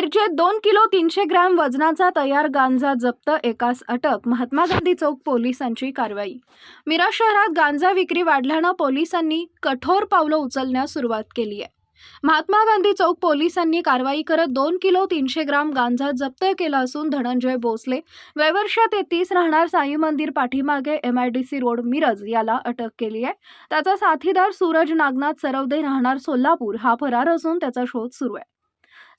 मिरजेत दोन किलो तीनशे ग्रॅम वजनाचा तयार गांजा जप्त एकास अटक. महात्मा गांधी चौक पोलिसांची कारवाई. मिरा शहरात गांजा विक्री वाढल्यानं पोलिसांनी कठोर पावलं उचलण्यास सुरुवात केली आहे. महात्मा गांधी चौक पोलिसांनी कारवाई करत दोन किलो तीनशे ग्राम गांजा जप्त केला असून धनंजय भोसले वयवर्ष तेहतीस राहणार साई मंदिर पाठीमागे M I D C road Miraj याला अटक केली आहे. त्याचा साथीदार सूरज नागनाथ सरवदे राहणार सोलापूर. हा फरार असून त्याचा शोध सुरू आहे.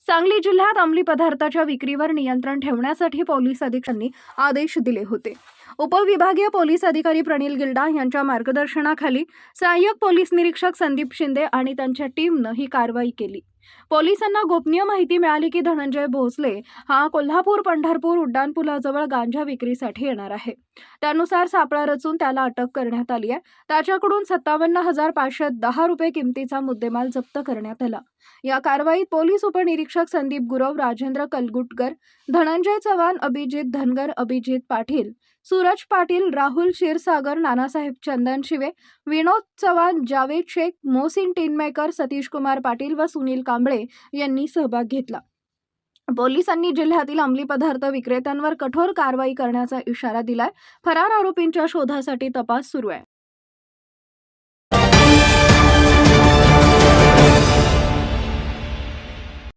सांगली जिल्ह्यात अंमली पदार्थाच्या विक्रीवर नियंत्रण ठेवण्यासाठी पोलीस अधीक्षकांनी आदेश दिले होते. उपविभागीय पोलीस अधिकारी प्रणील गिल्डा यांच्या मार्गदर्शनाखाली सहाय्यक पोलीस निरीक्षक संदीप शिंदे आणि त्यांच्या टीमनं ही कारवाई केली. पोलिसांना गोपनीय माहिती मिळाली की धनंजय भोसले हा कोल्हापूर पंढरपूर उड्डाणपुलाजवळ गांजा विक्रीसाठी येणार आहे. त्यानुसार सापळा रचून त्याला अटक करण्यात आली आहे. त्याच्याकडून सत्तावन्न हजार पाचशे दहा रुपये किमतीचा मुद्देमाल जप्त करण्यात आला. या कारवाईत पोलीस उपनिरीक्षक संदीप गुरव राजेंद्र कलगुटकर धनंजय चव्हाण अभिजित धनगर अभिजित पाटील सूरज पाटील राहुल क्षीरसागर नानासाहेब चंदन शिवे विनोद चव्हाण जावेद शेख मोहसिन टिनमेकर सतीश कुमार पाटील व सुनील कांबळे यांनी सहभाग घेतला. पोलिसांनी जिल्ह्यातील अंमली पदार्थ विक्रेत्यांवर कठोर कारवाई करण्याचा इशारा दिलाय. फरार आरोपींच्या शोधासाठी तपास सुरू आहे.